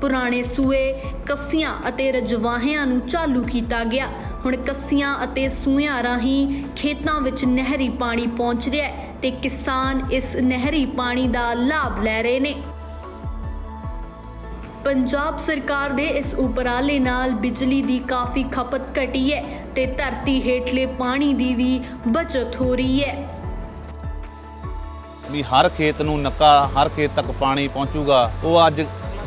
ਪੁਰਾਣੇ ਸੂਏ, ਕੱਸੀਆਂ ਅਤੇ ਰਜਵਾਹਿਆਂ ਨੂੰ ਚਾਲੂ ਕੀਤਾ ਗਿਆ। ਹੁਣ ਕੱਸੀਆਂ ਅਤੇ ਸੂਇਆਂ ਰਾਹੀਂ ਖੇਤਾਂ ਵਿੱਚ ਨਹਿਰੀ ਪਾਣੀ ਪਹੁੰਚ ਰਿਹਾ ਹੈ ਤੇ ਕਿਸਾਨ ਇਸ ਨਹਿਰੀ ਪਾਣੀ ਦਾ ਲਾਭ ਲੈ ਰਹੇ ਨੇ। ਪੰਜਾਬ ਸਰਕਾਰ ਦੇ ਇਸ ਉਪਰਾਲੇ ਨਾਲ ਬਿਜਲੀ ਦੀ ਕਾਫੀ ਖਪਤ ਘਟੀ ਹੈ ਤੇ ਧਰਤੀ ਹੇਠਲੇ ਪਾਣੀ ਦੀ ਵੀ ਬਚਤ ਹੋ ਰਹੀ ਹੈ। ਵੀ ਹਰ ਖੇਤ ਨੂੰ ਨੱਕਾ, ਹਰ ਖੇਤ ਤੱਕ ਪਾਣੀ ਪਹੁੰਚੂਗਾ, ਉਹ ਅੱਜ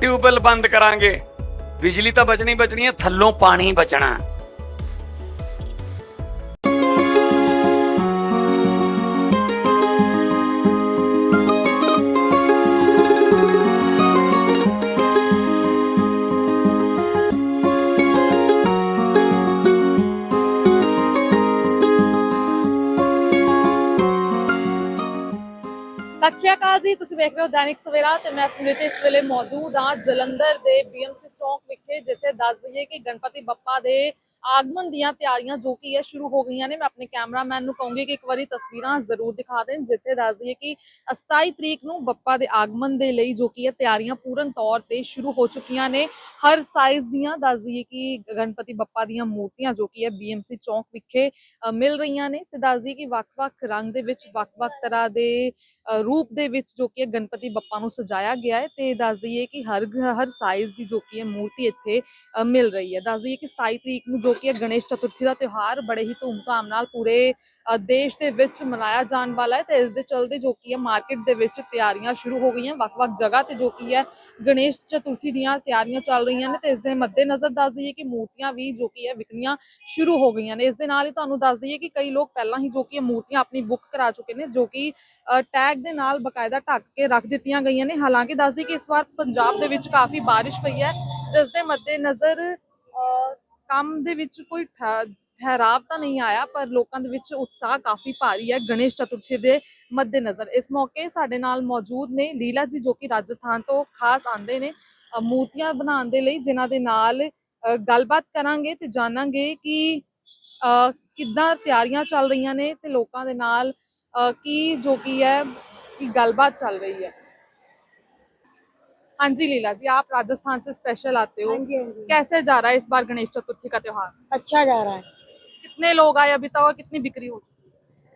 ਟਿਊਬਵੈਲ ਬੰਦ ਕਰਾਂਗੇ। ਬਿਜਲੀ ਤਾਂ ਬਚਣੀ ਬਚਣੀ ਹੈ ਥੱਲੋਂ ਪਾਣੀ ਬਚਣਾ। ਜੀ, ਤੁਸੀਂ ਵੇਖ ਰਹੇ ਹੋ ਦੈਨਿਕ ਸਵੇਰਾ ਤੇ ਮੈਂ ਸਮ੍ਰਿਤੀ ਇਸ ਵੇਲੇ ਮੌਜੂਦ ਹਾਂ ਜਲੰਧਰ ਦੇ ਬੀਐਮਸੀ ਚੌਕ ਵਿਖੇ, ਜਿੱਥੇ ਦੱਸ ਦਈਏ ਕਿ ਗਣਪਤੀ ਬੱਪਾ ਦੇ ਆਗਮਨ ਦੀਆਂ ਤਿਆਰੀਆਂ ਜੋ ਕਿ ਇਹ ਸ਼ੁਰੂ ਹੋ ਗਈਆਂ ਨੇ, ਮੈਂ ਆਪਣੇ ਕੈਮਰਾਮੈਨ ਨੂੰ ਕਹੂੰਗੀ ਕਿ ਇੱਕ ਵਾਰੀ ਤਸਵੀਰਾਂ ਜ਼ਰੂਰ ਦਿਖਾ ਦੇਣ, ਜਿੱਥੇ ਦੱਸ ਦਈਏ ਕਿ 27 ਤਰੀਕ ਨੂੰ ਬੱਪਾ ਦੇ ਆਗਮਨ ਦੇ ਲਈ ਜੋ ਕਿ ਇਹ ਤਿਆਰੀਆਂ ਪੂਰਨ ਤੌਰ ਤੇ ਸ਼ੁਰੂ ਹੋ ਚੁੱਕੀਆਂ ਨੇ। ਹਰ ਸਾਈਜ਼ ਦੀਆਂ ਦੱਸ ਦਈਏ ਕਿ ਗਣਪਤੀ ਬੱਪਾ ਦੀਆਂ ਮੂਰਤੀਆਂ ਜੋ ਕਿ ਇਹ ਬੀਐਮਸੀ ਚੌਕ ਵਿਖੇ ਮਿਲ ਰਹੀਆਂ ਨੇ ਤੇ ਦੱਸ ਦਈਏ ਕਿ ਵੱਖ-ਵੱਖ ਰੰਗ ਦੇ ਵਿੱਚ, ਵੱਖ-ਵੱਖ ਤਰ੍ਹਾਂ ਦੇ ਰੂਪ ਦੇ ਵਿੱਚ ਜੋ ਕਿ ਗਣਪਤੀ ਬੱਪਾ ਨੂੰ ਸਜਾਇਆ ਗਿਆ ਹੈ ਤੇ ਦੱਸ ਦਈਏ ਕਿ ਹਰ ਹਰ ਸਾਈਜ਼ ਦੀ ਜੋ ਕਿ ਇਹ ਮੂਰਤੀ ਇੱਥੇ ਮਿਲ ਰਹੀ ਹੈ। ਦੱਸ ਦਈਏ ਕਿ 27 ਤਰੀਕ ਨੂੰ ਜੋ ਕਿ ਗਣੇਸ਼ ਚਤੁਰਥੀ ਦਾ ਤਿਉਹਾਰ ਬੜੇ ਹੀ ਧੂਮਧਾਮ ਨਾਲ ਪੂਰੇ ਦੇਸ਼ ਦੇ ਵਿੱਚ ਮਨਾਇਆ ਜਾਣ ਵਾਲਾ ਹੈ ਤੇ ਇਸ ਦੇ ਚਲਦੇ ਜੋ ਕਿ ਹੈ ਮਾਰਕੀਟ ਦੇ ਵਿੱਚ ਤਿਆਰੀਆਂ ਸ਼ੁਰੂ ਹੋ ਗਈਆਂ। ਵੱਖ-ਵੱਖ ਜਗ੍ਹਾ ਤੇ ਜੋ ਕਿ ਹੈ ਗਣੇਸ਼ ਚਤੁਰਥੀ ਦੀਆਂ ਤਿਆਰੀਆਂ ਚੱਲ ਰਹੀਆਂ ਨੇ ਤੇ ਇਸ ਦੇ ਮੱਦੇਨਜ਼ਰ ਦੱਸ ਦਈਏ ਕਿ ਮੂਰਤੀਆਂ ਵੀ ਜੋ ਕਿ ਹੈ ਵਿਕਣੀਆਂ ਸ਼ੁਰੂ ਹੋ ਗਈਆਂ ਨੇ। ਇਸ ਦੇ ਨਾਲ ਹੀ ਤੁਹਾਨੂੰ ਦੱਸ ਦਈਏ ਕਿ ਕਈ ਲੋਕ ਪਹਿਲਾਂ ਹੀ ਜੋ ਕਿ ਮੂਰਤੀਆਂ ਆਪਣੀ ਬੁੱਕ ਕਰਾ ਚੁੱਕੇ ਨੇ ਜੋ ਕਿ ਟੈਗ ਦੇ ਨਾਲ ਬਕਾਇਦਾ ਢੱਕ ਕੇ ਰੱਖ ਦਿੱਤੀਆਂ ਗਈਆਂ ਨੇ। ਹਾਲਾਂਕਿ ਦੱਸ ਦਈਏ ਕਿ ਇਸ ਵਾਰ ਪੰਜਾਬ ਦੇ ਵਿੱਚ ਕਾਫੀ ਬਾਰਿਸ਼ ਪਈ ਹੈ। ਜਿਸ ਦੇ ਮੱਦੇਨਜ਼ਰ ਅ, ਕੰਮ ਦੇ ਵਿੱਚ ਕੋਈ ਠਹਿਰਾਵ ਤਾਂ ਨਹੀਂ ਆਇਆ, ਪਰ ਲੋਕਾਂ ਦੇ ਵਿੱਚ ਉਤਸ਼ਾਹ ਕਾਫੀ ਭਾਰੀ ਹੈ ਗਣੇਸ਼ ਚਤੁਰਥੀ ਦੇ ਮੱਦੇਨਜ਼ਰ। ਇਸ ਮੌਕੇ ਸਾਡੇ ਨਾਲ ਮੌਜੂਦ ਨੇ ਲੀਲਾ ਜੀ, ਜੋ ਕਿ ਰਾਜਸਥਾਨ ਤੋਂ ਖਾਸ ਆਂਦੇ ਨੇ ਮੂਰਤੀਆਂ ਬਣਾਉਣ ਦੇ ਲਈ, ਜਿਨ੍ਹਾਂ ਦੇ ਨਾਲ ਗੱਲਬਾਤ ਕਰਾਂਗੇ ਤੇ ਜਾਣਾਂਗੇ ਕਿ ਕਿੱਦਾਂ ਤਿਆਰੀਆਂ ਚੱਲ ਰਹੀਆਂ ਨੇ ਤੇ ਲੋਕਾਂ ਦੇ ਨਾਲ ਕੀ ਜੋ ਕੀ ਹੈ, ਕੀ ਗੱਲਬਾਤ ਚੱਲ ਰਹੀ ਹੈ। हाँ जी लीला जी आप राजस्थान से स्पेशल आते हो। हाँ जी हाँ जी। कैसे जा रहा है इस बार गणेश चतुर्थी का त्योहार? अच्छा जा रहा है। कितने लोग आए अभी तक और कितनी बिक्री हुई?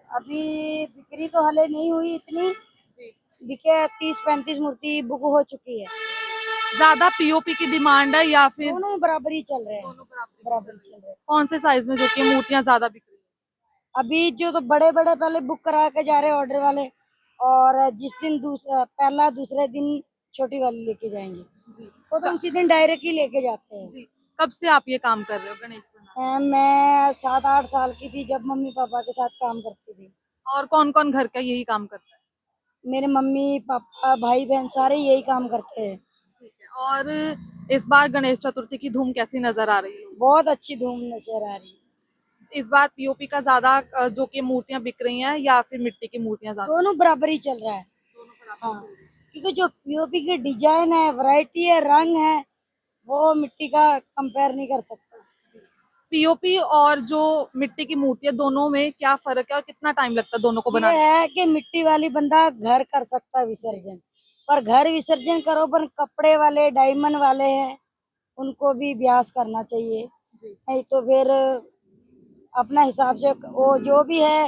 अभी बिक्री तो हले नहीं हुई इतनी। बिके तीस पैंतीस मूर्ति बुक हो चुकी है। ज़्यादा पीओपी की डिमांड है या फिर दोनों बराबर ही चल रहे हैं। बराबर चल रहे हैं। कौन से साइज़ में जो कि मूर्तियाँ ज़्यादा बिक रही अभी जो तो बड़े बड़े पहले बुक करा के जा रहे हैं ऑर्डर वाले। और जिस दिन दूस, पहला दूसरे दिन छोटी वाली लेके जाएँगे। वो तो उसी दिन डायरेक्ट ही लेके जाते हैं। कब से आप ये काम कर रहे हो गणेश मैं सात आठ साल की थी जब मम्मी पापा के साथ काम करती थी। और कौन कौन घर का यही काम करता है? मेरे मम्मी पापा भाई बहन सारे यही काम करते हैं। और इस बार गणेश चतुर्थी की धूम कैसी नज़र आ रही है? बहुत अच्छी धूम नज़र आ रही है। इस बार पीओपी का ज़्यादा जो कि मूर्तियाँ बिक रही हैं या फिर मिट्टी की मूर्तियाँ ज़्यादा? दोनों बराबर ही। चल रहा है हाँ। क्योंकि जो पीओपी की डिज़ाइन है वैरायटी है रंग है वो मिट्टी का कंपेयर नहीं कर सकता। पीओपी और जो मिट्टी की मूर्तियाँ दोनों में क्या फ़र्क है और कितना टाइम लगता है दोनों को बनाने है कि मिट्टी वाली बंदा घर कर सकता है विसर्जन। पर घर विसर्जन करो पर कपड़े वाले डायमंड वाले हैं उनको भी अभ्यास करना चाहिए। नहीं तो फिर अपना हिसाब से वो जो भी है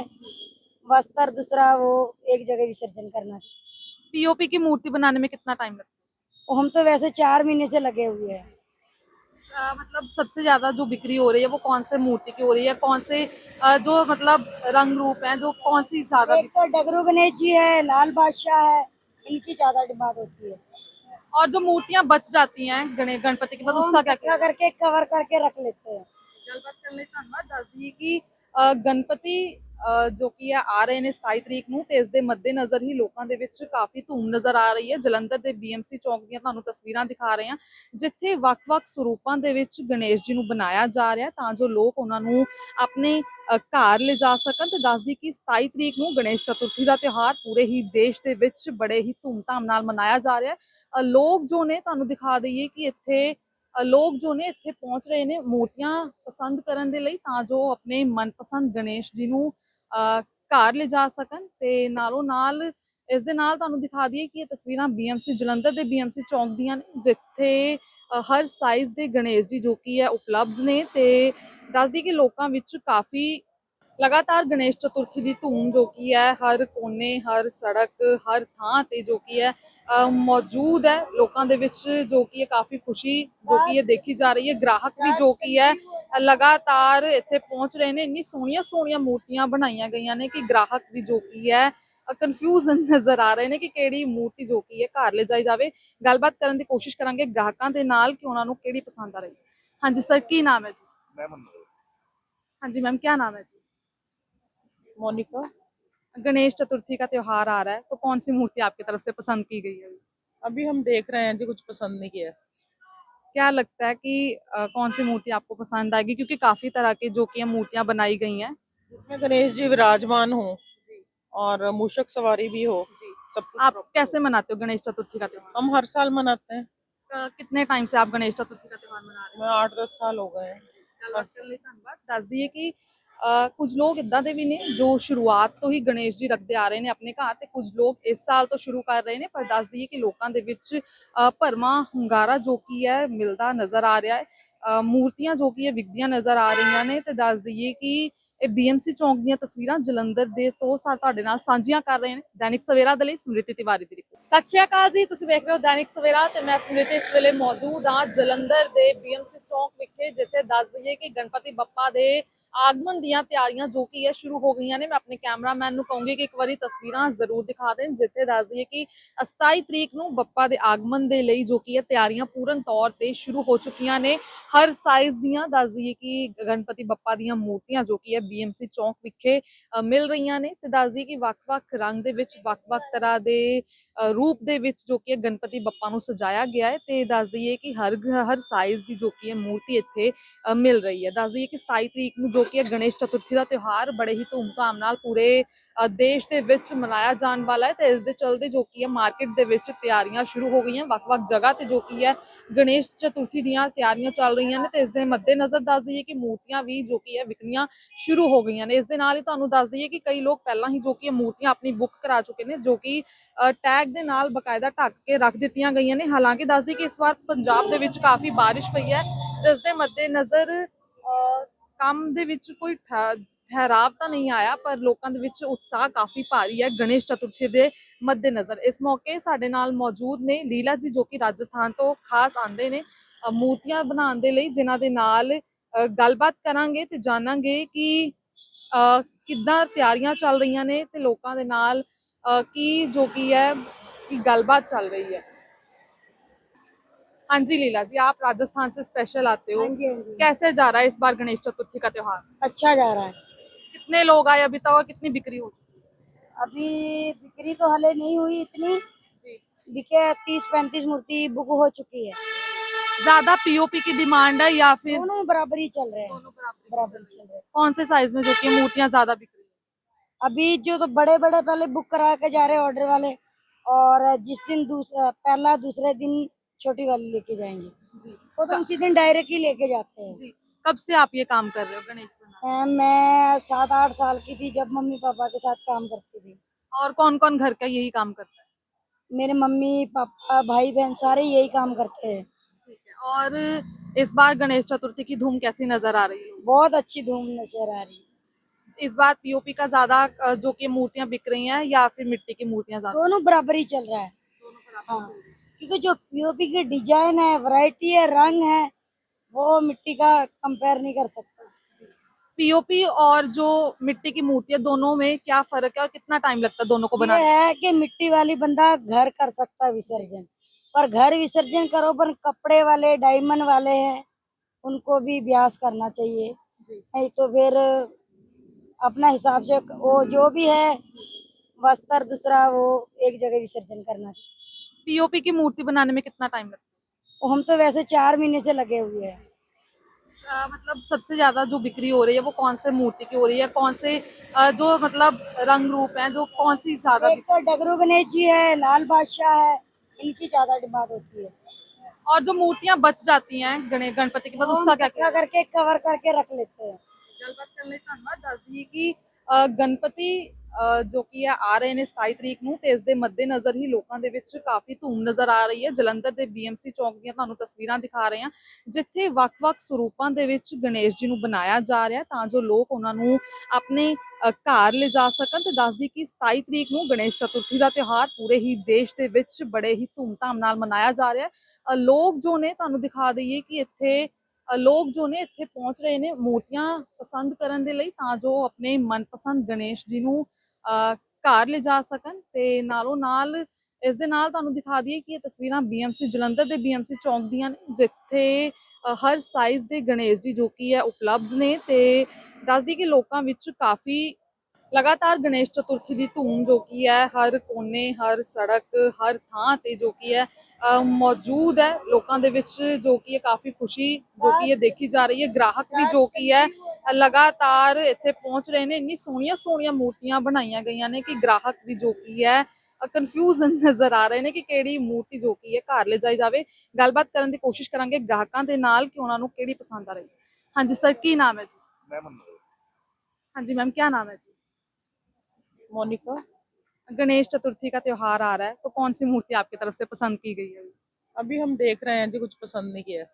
वस्त्र दूसरा वो एक जगह विसर्जन करना चाहिए। पीओपी की मूर्ति बनाने में कितना टाइम लगता है? हम तो वैसे चार महीने से लगे हुए हैं। अच्छा, मतलब सबसे ज़्यादा जो बिक्री हो रही है वो कौन से मूर्ति की हो रही है? कौन से जो मतलब रंग रूप है जो कौन सी ज़्यादा तो डगरू गणेश जी है लाल बादशाह है इनकी ज़्यादा डिमांड होती है। और जो मूर्तियाँ बच जाती हैं गणेश गणपति के बाद उसका क्या क्या करके कवर करके रख लेते हैं। गलबात कर ले धन्यवाद दस दिए की गणपति ਜੋ ਕਿ ਹੈ ਆ ਰਹੇ ਨੇ 27 ਤਰੀਕ ਨੂੰ ਤੇ ਇਸ ਦੇ ਮੱਦੇਨਜ਼ਰ ਹੀ ਲੋਕਾਂ ਦੇ ਵਿੱਚ ਕਾਫੀ ਧੂਮ ਨਜ਼ਰ ਆ ਰਹੀ ਹੈ। ਜਲੰਧਰ ਦੇ BMC ਚੌਕ ਦੀਆਂ ਤੁਹਾਨੂੰ ਤਸਵੀਰਾਂ ਦਿਖਾ ਰਹੇ ਹਾਂ ਜਿੱਥੇ ਵੱਖ-ਵੱਖ ਸਰੂਪਾਂ ਦੇ ਵਿੱਚ ਗਣੇਸ਼ ਜੀ ਨੂੰ ਬਣਾਇਆ ਜਾ ਰਿਹਾ ਤਾਂ ਜੋ ਲੋਕ ਉਹਨਾਂ ਨੂੰ ਆਪਣੇ ਅ, ਘਰ ਲਿਜਾ ਸਕਣ ਤੇ ਦੱਸਦੀ ਕਿ 27 ਤਰੀਕ ਨੂੰ ਗਣੇਸ਼ ਚਤੁਰਥੀ ਦਾ ਤਿਉਹਾਰ ਪੂਰੇ ਹੀ ਦੇਸ਼ ਦੇ ਵਿੱਚ ਬੜੇ ਹੀ ਧੂਮਧਾਮ ਨਾਲ ਮਨਾਇਆ ਜਾ ਰਿਹਾ ਹੈ। ਲੋਕ ਜੋ ਨੇ ਤੁਹਾਨੂੰ ਦਿਖਾ ਦਈਏ ਕਿ ਇੱਥੇ ਲੋਕ ਜੋ ਨੇ ਇੱਥੇ ਪਹੁੰਚ ਰਹੇ ਨੇ ਮੂਰਤੀਆਂ ਪਸੰਦ ਕਰਨ ਦੇ ਲਈ ਤਾਂ ਜੋ ਆਪਣੇ ਮਨਪਸੰਦ ਗਣੇਸ਼ ਜੀ ਨੂੰ ਘਰ ਲਿਜਾ ਸਕਣ ਤੇ ਨਾਲੋਂ ਨਾਲ ਇਸ ਦੇ ਨਾਲ ਤੁਹਾਨੂੰ ਦਿਖਾ ਦਈਏ ਕਿ ਇਹ ਤਸਵੀਰਾਂ BMC ਜਲੰਧਰ ਦੇ BMC ਚੌਂਕ ਦੀਆਂ ਨੇ ਜਿੱਥੇ ਅ, ਹਰ ਸਾਈਜ਼ ਦੇ ਗਣੇਸ਼ ਜੀ ਜੋ ਕੀ ਹੈ ਉਪਲਬਧ ਨੇ ਤੇ ਦੱਸਦੀ ਕਿ ਲੋਕਾਂ ਵਿੱਚ ਕਾਫੀ ਲਗਾਤਾਰ ਗਣੇਸ਼ ਚਤੁਰਥੀ ਦੀ ਧੂਮ ਜੋ ਕੀ ਹੈ ਹਰ ਕੋਨੇ ਹਰ ਸੜਕ ਹਰ ਥਾਂ ਤੇ ਜੋ ਕੀ ਹੈ ਅ, ਮੌਜੂਦ ਹੈ। ਲੋਕਾਂ ਦੇ ਵਿੱਚ ਜੋ ਕੀ ਹੈ ਕਾਫੀ ਖੁਸ਼ੀ ਜੋ ਕੀ ਹੈ ਦੇਖੀ ਜਾ ਰਹੀ ਹੈ। ਗ੍ਰਾਹਕ ਵੀ ਜੋ ਕੀ ਹੈ ਲਗਾਤਾਰ ਇੱਥੇ ਪਹੁੰਚ ਰਹੇ ਨੇ ਇੰਨੀ ਸੋਹਣੀਆਂ ਸੋਹਣੀਆਂ ਮੂਰਤੀਆਂ ਬਣਾਈਆਂ ਗਈਆਂ ਨੇ ਕਿ ਗ੍ਰਾਹਕ ਵੀ ਜੋ ਕੀ ਹੈ ਕਨਫਿਊਜ਼ਨ ਨਜ਼ਰ ਆ ਰਹੇ ਨੇ ਕਿ ਕਿਹੜੀ ਮੂਰਤੀ ਜੋ ਕੀ ਹੈ ਘਰ ਲਿਜਾਈ ਜਾਵੇ ਗੱਲਬਾਤ ਕਰਨ ਦੀ ਕੋਸ਼ਿਸ਼ ਕਰਾਂਗੇ ਗ੍ਰਾਹਕਾਂ ਦੇ ਨਾਲ ਕਿ ਉਹਨਾਂ ਨੂੰ ਕਿਹੜੀ ਪਸੰਦ ਆ ਰਹੀ ਹੈ ਹਾਂਜੀ ਸਰ ਕੀ ਨਾਮ ਹੈ ਜੀ ਹਾਂਜੀ मैम क्या नाम है जी मोनिका गणेश चतुर्थी का त्योहार आ रहा है तो कौन सी मूर्ति आपकी तरफ से पसंद की गई है अभी हम देख रहे हैं जी कुछ पसंद नहीं किया क्या लगता है कि अ, कौन सी मूर्ति आपको पसंद आएगी क्योंकि काफी तरह की जो कि ये मूर्तियां बनाई गई हैं जिसमें गणेश जी विराजमान हो और मूषक सवारी भी हो जी सब कुछ आप कैसे मनाते हो गणेश चतुर्थी का त्योहार हम हर साल मनाते हैं अ, कितने टाइम से आप गणेश चतुर्थी का त्योहार मना रहे हो मैं आठ दस साल हो गए हैं ਗੱਲਬਾਤ ਕਰਨ ਲਈ ਧੰਨਵਾਦ ਦੱਸ ਦਈਏ ਕਿ ਅ, ਕੁਝ ਲੋਕ ਇਦਾਂ ਦੇ ਵੀ ਨੇ ਜੋ ਸ਼ੁਰੂਆਤ ਤੋਂ ਹੀ ਗਣੇਸ਼ ਜੀ ਰੱਖਦੇ ਆ ਰਹੇ ਨੇ ਆਪਣੇ ਘਰ ਤੇ ਕੁਝ ਲੋਕ ਇਸ ਸਾਲ ਤੋਂ ਸ਼ੁਰੂ ਕਰ ਰਹੇ ਨੇ ਪਰ ਦੱਸ ਦਈਏ ਕਿ ਲੋਕਾਂ ਦੇ ਵਿੱਚ ਅ, ਭਰਵਾਂ ਹੁੰਗਾਰਾ ਜੋ ਕੀ ਹੈ ਮਿਲਦਾ ਨਜ਼ਰ ਆ ਰਿਹਾ ਹੈ। ਮੂਰਤੀਆਂ ਜੋ ਕੀ ਹੈ ਵਿਕਦੀਆਂ ਨਜ਼ਰ ਆ ਰਹੀਆਂ ਨੇ ਤੇ ਦੱਸ ਦਈਏ ਕਿ ਇਹ BMC ਚੌਂਕ ਦੀਆਂ ਤਸਵੀਰਾਂ ਜਲੰਧਰ ਦੇ ਤੋਂ ਸਾ ਤੁਹਾਡੇ ਨਾਲ ਸਾਂਝੀਆਂ ਕਰ ਰਹੇ ਨੇ ਦੈਨਿਕ ਸਵੇਰਾ ਦੇ ਲਈ ਸਮ੍ਰਿਤੀ ਤਿਵਾਰੀ ਦੀ ਰਿਪੋਰਟ। ਸਤਿ ਸ਼੍ਰੀ ਅਕਾਲ ਜੀ ਤੁਸੀਂ ਵੇਖ ਰਹੇ ਹੋ ਦੈਨਿਕ ਸਵੇਰਾ ਤੇ ਮੈਂ ਸਮ੍ਰਿਤੀ ਇਸ ਵੇਲੇ ਮੌਜੂਦ ਹਾਂ ਜਲੰਧਰ ਦੇ BMC ਚੌਂਕ ਵਿਖੇ ਜਿੱਥੇ ਦੱਸ ਦਈਏ ਕਿ ਗਣਪਤੀ ਬੱਪਾ ਦੇ ਆਗਮਨ ਦੀਆਂ ਤਿਆਰੀਆਂ ਜੋ ਕਿ ਹੈ ਸ਼ੁਰੂ ਹੋ ਗਈਆਂ ਨੇ, ਮੈਂ ਆਪਣੇ ਕੈਮਰਾਮੈਨ ਨੂੰ ਕਹੂੰਗੀ ਕਿ ਇੱਕ ਵਾਰੀ ਤਸਵੀਰਾਂ ਜ਼ਰੂਰ ਦਿਖਾ ਦੇਣ, ਜਿੱਥੇ ਦੱਸ ਦਈਏ ਕਿ 27 ਤਰੀਕ ਨੂੰ ਬੱਪਾ ਦੇ ਆਗਮਨ ਦੇ ਲਈ ਜੋ ਕੀ ਹੈ ਤਿਆਰੀਆਂ ਪੂਰਨ ਤੌਰ ਤੇ ਸ਼ੁਰੂ ਹੋ ਚੁੱਕੀਆਂ ਨੇ। ਹਰ ਸਾਈਜ਼ ਦੀਆਂ ਦੱਸ ਦਈਏ ਕਿ ਗਣਪਤੀ ਬੱਪਾ ਦੀਆਂ ਮੂਰਤੀਆਂ ਜੋ ਕੀ ਹੈ BMC ਚੌਂਕ ਵਿਖੇ ਮਿਲ ਰਹੀਆਂ ਨੇ ਤੇ ਦੱਸ ਦਈਏ ਕਿ ਵੱਖ-ਵੱਖ ਰੰਗ ਦੇ ਵਿੱਚ, ਵੱਖ-ਵੱਖ ਤਰ੍ਹਾਂ ਦੇ ਰੂਪ ਦੇ ਵਿੱਚ ਜੋ ਕਿ ਗਣਪਤੀ ਬੱਪਾ ਨੂੰ ਸਜਾਇਆ ਗਿਆ ਹੈ ਤੇ ਦੱਸ ਦਈਏ ਕਿ ਹਰ ਹਰ ਸਾਈਜ਼ ਦੀ ਜੋ ਕਿ ਹੈ ਮੂਰਤੀ ਇੱਥੇ ਮਿਲ ਰਹੀ ਹੈ। ਦੱਸ ਦਈਏ ਕਿ 27 ਤਰੀਕ ਨੂੰ ਜੋ ਕਿ ਗਣੇਸ਼ ਚਤੁਰਥੀ ਦਾ ਤਿਉਹਾਰ ਬੜੇ ਹੀ ਧੂਮਧਾਮ ਨਾਲ ਪੂਰੇ ਦੇਸ਼ ਦੇ ਵਿੱਚ ਮਨਾਇਆ ਜਾਣ ਵਾਲਾ ਹੈ ਤੇ ਇਸ ਦੇ ਚਲਦੇ ਜੋ ਕਿ ਹੈ ਮਾਰਕੀਟ ਦੇ ਵਿੱਚ ਤਿਆਰੀਆਂ ਸ਼ੁਰੂ ਹੋ ਗਈਆਂ ਵੱਖ-ਵੱਖ ਜਗ੍ਹਾ ਤੇ ਜੋ ਕਿ ਹੈ ਗਣੇਸ਼ ਚਤੁਰਥੀ ਦੀਆਂ ਤਿਆਰੀਆਂ ਚੱਲ ਰਹੀਆਂ ਨੇ ਤੇ ਇਸ ਦੇ ਮੱਦੇਨਜ਼ਰ ਦੱਸ ਦਈਏ ਕਿ ਮੂਰਤੀਆਂ ਵੀ ਜੋ ਕਿ ਹੈ ਵਿਕਣੀਆਂ ਸ਼ੁਰੂ ਹੋ ਗਈਆਂ ਨੇ। ਇਸ ਦੇ ਨਾਲ ਹੀ ਤੁਹਾਨੂੰ ਦੱਸ ਦਈਏ ਕਿ ਕਈ ਲੋਕ ਪਹਿਲਾਂ ਹੀ ਜੋ ਕਿ ਮੂਰਤੀਆਂ ਆਪਣੀ ਬੁੱਕ ਕਰਾ ਚੁੱਕੇ ਨੇ ਜੋ ਕਿ ਟੈਗ ਦੇ ਨਾਲ ਬਕਾਇਦਾ ਢੱਕ ਕੇ ਰੱਖ ਦਿੱਤੀਆਂ ਗਈਆਂ ਨੇ। ਹਾਲਾਂਕਿ ਦੱਸ ਦਈਏ ਕਿ ਇਸ ਵਾਰ ਪੰਜਾਬ ਦੇ ਵਿੱਚ ਕਾਫੀ ਬਾਰਿਸ਼ ਪਈ ਹੈ ਜਿਸ ਦੇ ਮੱਦੇਨਜ਼ਰ ਅ, ਕੰਮ ਦੇ ਵਿੱਚ ਕੋਈ ਠਹਿਰਾਵ ਤਾਂ ਨਹੀਂ ਆਇਆ, ਪਰ ਲੋਕਾਂ ਦੇ ਵਿੱਚ ਉਤਸ਼ਾਹ ਕਾਫੀ ਭਾਰੀ ਹੈ ਗਣੇਸ਼ ਚਤੁਰਥੀ ਦੇ ਮੱਦੇਨਜ਼ਰ। ਇਸ ਮੌਕੇ ਸਾਡੇ ਨਾਲ ਮੌਜੂਦ ਨੇ ਲੀਲਾ ਜੀ, ਜੋ ਕਿ ਰਾਜਸਥਾਨ ਤੋਂ ਖਾਸ ਆਂਦੇ ਨੇ ਮੂਰਤੀਆਂ ਬਣਾਉਣ ਦੇ ਲਈ, ਜਿਨ੍ਹਾਂ ਦੇ ਨਾਲ ਗੱਲਬਾਤ ਕਰਾਂਗੇ ਤੇ ਜਾਣਾਂਗੇ ਕਿ ਕਿੱਦਾਂ ਤਿਆਰੀਆਂ ਚੱਲ ਰਹੀਆਂ ਨੇ ਤੇ ਲੋਕਾਂ ਦੇ ਨਾਲ ਕੀ ਜੋ ਕੀ ਹੈ, ਕੀ ਗੱਲਬਾਤ ਚੱਲ ਰਹੀ ਹੈ। हाँ जी लीला जी आप राजस्थान से स्पेशल आते हो। हाँ जी हाँ जी। कैसे जा रहा है इस बार गणेश चतुर्थी का त्योहार? अच्छा जा रहा है। कितने लोग आए अभी तक और कितनी बिक्री हुई? अभी बिक्री तो हले नहीं हुई इतनी। बिके तीस पैंतीस मूर्ति बुक हो चुकी है। ज़्यादा पीओपी की डिमांड है या फिर दोनों बराबर ही चल रहे हैं। बराबर चल रहे हैं। कौन से साइज़ में जो की मूर्तियाँ ज़्यादा बिक रही है अभी जो तो बड़े बड़े पहले बुक करा के जा रहे हैं ऑर्डर वाले। और जिस दिन दूसरा पहला दूसरे दिन छोटी वाली लेके जाएँगे। वो तो उसी दिन डायरेक्ट ही लेके जाते हैं। कब से आप ये काम कर रहे हो गणेश बना मैं सात आठ साल की थी जब मम्मी पापा के साथ काम करती थी। और कौन कौन घर का यही काम करता है? मेरे मम्मी पापा भाई बहन सारे यही काम करते हैं। है। और इस बार गणेश चतुर्थी की धूम कैसी नज़र आ रही है? बहुत अच्छी धूम नज़र आ रही है। इस बार पीओपी का ज़्यादा जो कि मूर्तियाँ बिक रही हैं या फिर मिट्टी की मूर्तियाँ ज़्यादा? दोनों बराबर ही चल रहा है। दोनों बराबर। हाँ। क्योंकि जो पीओपी की डिज़ाइन है वैरायटी है रंग है वो मिट्टी का कंपेयर नहीं कर सकता। पीओपी और जो मिट्टी की मूर्तियाँ दोनों में क्या फ़र्क है और कितना टाइम लगता है दोनों को बनाने है कि मिट्टी वाली बंदा घर कर सकता है विसर्जन। पर घर विसर्जन करो पर कपड़े वाले डायमंड वाले हैं उनको भी अभ्यास करना चाहिए। नहीं तो फिर अपना हिसाब से वो जो भी है वस्त्र दूसरा वो एक जगह विसर्जन करना चाहिए। पीओपी की मूर्ति बनाने में कितना टाइम लगता है? हम तो वैसे चार महीने से लगे हुए हैं। अच्छा, मतलब सबसे ज़्यादा जो बिक्री हो रही है वो कौन से मूर्ति की हो रही है? कौन से जो मतलब रंग रूप है जो कौन सी ज़्यादा तो डगरू गणेश जी है लाल बादशाह है इनकी ज़्यादा डिमांड होती है। और जो मूर्तियाँ बच जाती हैं गणेश गणपति के बाद उसका क्या क्या करके कवर करके रख लेते हैं। गलबात कर ले धन्यवाद। दस दिए की गणपति ਜੋ ਕਿ ਆ ਆ ਰਹੇ ਨੇ 27 ਤਰੀਕ ਨੂੰ ਤੇ ਇਸ ਦੇ ਮੱਦੇਨਜ਼ਰ ਹੀ ਲੋਕਾਂ ਦੇ ਵਿੱਚ ਕਾਫੀ ਧੂਮ ਨਜ਼ਰ ਆ ਰਹੀ ਹੈ। ਜਲੰਧਰ ਦੇ ਬੀਐਮਸੀ ਚੌਂਕ ਦੀਆਂ ਤੁਹਾਨੂੰ ਤਸਵੀਰਾਂ ਦਿਖਾ ਰਹੇ ਹਾਂ ਜਿੱਥੇ ਵੱਖ-ਵੱਖ ਸਰੂਪਾਂ ਦੇ ਵਿੱਚ ਗਣੇਸ਼ ਜੀ ਨੂੰ ਬਣਾਇਆ ਜਾ ਰਿਹਾ ਤਾਂ ਜੋ ਲੋਕ ਉਹਨਾਂ ਨੂੰ ਆਪਣੇ ਅ, ਘਰ ਲਿਜਾ ਸਕਣ ਤੇ ਦੱਸਦੀ ਕਿ 27 ਤਰੀਕ ਨੂੰ ਗਣੇਸ਼ ਚਤੁਰਥੀ ਦਾ ਤਿਉਹਾਰ ਪੂਰੇ ਹੀ ਦੇਸ਼ ਦੇ ਵਿੱਚ ਬੜੇ ਹੀ ਧੂਮਧਾਮ ਨਾਲ ਮਨਾਇਆ ਜਾ ਰਿਹਾ ਹੈ। ਲੋਕ ਜੋ ਨੇ ਤੁਹਾਨੂੰ ਦਿਖਾ ਦਈਏ ਕਿ ਇੱਥੇ ਲੋਕ ਜੋ ਨੇ ਇੱਥੇ ਪਹੁੰਚ ਰਹੇ ਨੇ ਮੂਰਤੀਆਂ ਪਸੰਦ ਕਰਨ ਦੇ ਲਈ ਤਾਂ ਜੋ ਆਪਣੇ ਮਨਪਸੰਦ ਗਣੇਸ਼ ਜੀ ਨੂੰ ਘਰ ਲਿਜਾ ਸਕਣ ਤੇ ਨਾਲੋਂ ਨਾਲ ਇਸ ਦੇ ਨਾਲ ਤੁਹਾਨੂੰ ਦਿਖਾ ਦਈਏ ਕਿ ਇਹ ਤਸਵੀਰਾਂ BMC ਜਲੰਧਰ ਦੇ BMC ਚੌਂਕ ਦੀਆਂ ਨੇ, ਜਿੱਥੇ ਹਰ ਸਾਈਜ਼ ਦੇ ਗਣੇਸ਼ ਜੀ ਜੋ ਕਿ ਹੈ, ਉਪਲਬਧ ਨੇ ਤੇ ਦੱਸਦੀ ਕਿ ਲੋਕਾਂ ਵਿੱਚ ਕਾਫੀ ਲਗਾਤਾਰ ਗਣੇਸ਼ ਚਤੁਰਥੀ ਦੀ ਧੂਮ ਜੋ ਕੀ ਹੈ ਹਰ ਕੋਨੇ ਹਰ ਸੜਕ ਹਰ ਥਾਂ ਤੇ ਜੋ ਕੀ ਹੈ ਮੌਜੂਦ ਹੈ। ਲੋਕਾਂ ਦੇ ਵਿੱਚ ਜੋ ਕੀ ਹੈ ਕਾਫੀ ਖੁਸ਼ੀ ਜੋ ਕੀ ਹੈ ਦੇਖੀ ਜਾ ਰਹੀ ਹੈ। ਗ੍ਰਾਹਕ ਵੀ ਜੋ ਕੀ ਹੈ ਲਗਾਤਾਰ ਇੱਥੇ ਪਹੁੰਚ ਰਹੇ ਨੇ। ਇੰਨੀ ਸੋਹਣੀਆਂ ਸੋਹਣੀਆਂ ਮੂਰਤੀਆਂ ਬਣਾਈਆਂ ਗਈਆਂ ਨੇ ਕਿ ਗ੍ਰਾਹਕ ਵੀ ਜੋ ਕੀ ਹੈ ਕਨਫਿਊਜ਼ਨ ਨਜ਼ਰ ਆ ਰਹੇ ਨੇ ਕਿ ਕਿਹੜੀ ਮੂਰਤੀ ਜੋ ਕੀ ਹੈ ਘਰ ਲੈ ਜਾਈ ਜਾਵੇ। ਗੱਲਬਾਤ ਕਰਨ ਦੀ ਕੋਸ਼ਿਸ਼ ਕਰਾਂਗੇ ਗਾਹਕਾਂ ਦੇ ਨਾਲ ਕਿ ਉਹਨਾਂ ਨੂੰ ਕਿਹੜੀ ਪਸੰਦ ਆ ਰਹੀ ਹੈ। ਹਾਂਜੀ ਸਰ ਕੀ ਨਾਮ ਹੈ ਜੀ? ਹਾਂਜੀ ਮੈਮ ਕੀ ਨਾਮ ਹੈ ਜੀ? मोनिका गणेश चतुर्थी का त्योहार आ रहा है तो कौन सी मूर्ति आपकी तरफ से पसंद की गई है अभी हम देख रहे हैं जी कुछ पसंद नहीं किया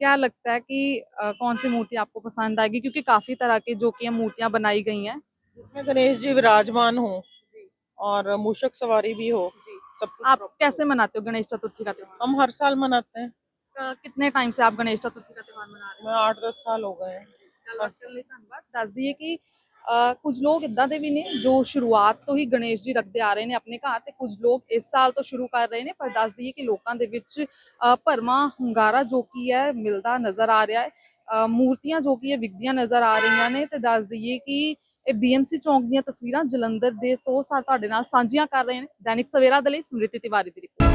क्या लगता है कि अ, कौन सी मूर्ति आपको पसंद आएगी क्योंकि काफी तरह की जो कि ये मूर्तियां बनाई गई हैं जिसमें गणेश जी विराजमान हो और मूषक सवारी भी हो सब कुछ आप proper कैसे मनाते हो गणेश चतुर्थी का त्योहार हो। हम हर साल मनाते हैं अ, कितने टाइम से आप गणेश चतुर्थी का त्योहार मना रहे हो मैं आठ दस साल हो गए हैं ਗੱਲਬਾਤ ਕਰਨ ਲਈ ਧੰਨਵਾਦ ਦੱਸ ਦਈਏ ਕਿ ਅ, ਕੁਝ ਲੋਕ ਇਦਾਂ ਦੇ ਵੀ ਨੇ ਜੋ ਸ਼ੁਰੂਆਤ ਤੋਂ ਹੀ ਗਣੇਸ਼ ਜੀ ਰੱਖਦੇ ਆ ਰਹੇ ਨੇ ਆਪਣੇ ਘਰ ਤੇ ਕੁਝ ਲੋਕ ਇਸ ਸਾਲ ਤੋਂ ਸ਼ੁਰੂ ਕਰ ਰਹੇ ਨੇ ਪਰ ਦੱਸ ਦਈਏ ਕਿ ਲੋਕਾਂ ਦੇ ਵਿੱਚ ਅ, ਭਰਵਾਂ ਹੁੰਗਾਰਾ ਜੋ ਕੀ ਹੈ ਮਿਲਦਾ ਨਜ਼ਰ ਆ ਰਿਹਾ ਹੈ। ਮੂਰਤੀਆਂ ਜੋ ਕੀ ਹੈ ਵਿਕਦੀਆਂ ਨਜ਼ਰ ਆ ਰਹੀਆਂ ਨੇ ਤੇ ਦੱਸ ਦਈਏ ਕਿ ਇਹ ਬੀਐਮਸੀ ਚੌਂਕ ਦੀਆਂ ਤਸਵੀਰਾਂ ਜਲੰਧਰ ਦੇ ਤੋਂ ਸਾ ਤੁਹਾਡੇ ਨਾਲ ਸਾਂਝੀਆਂ ਕਰ ਰਹੇ ਨੇ। ਦੈਨਿਕ ਸਵੇਰਾ ਦੇ ਲਈ ਸਮ੍ਰਿਤੀ ਤਿਵਾਰੀ ਦੀ ਰਿਪੋਰਟ।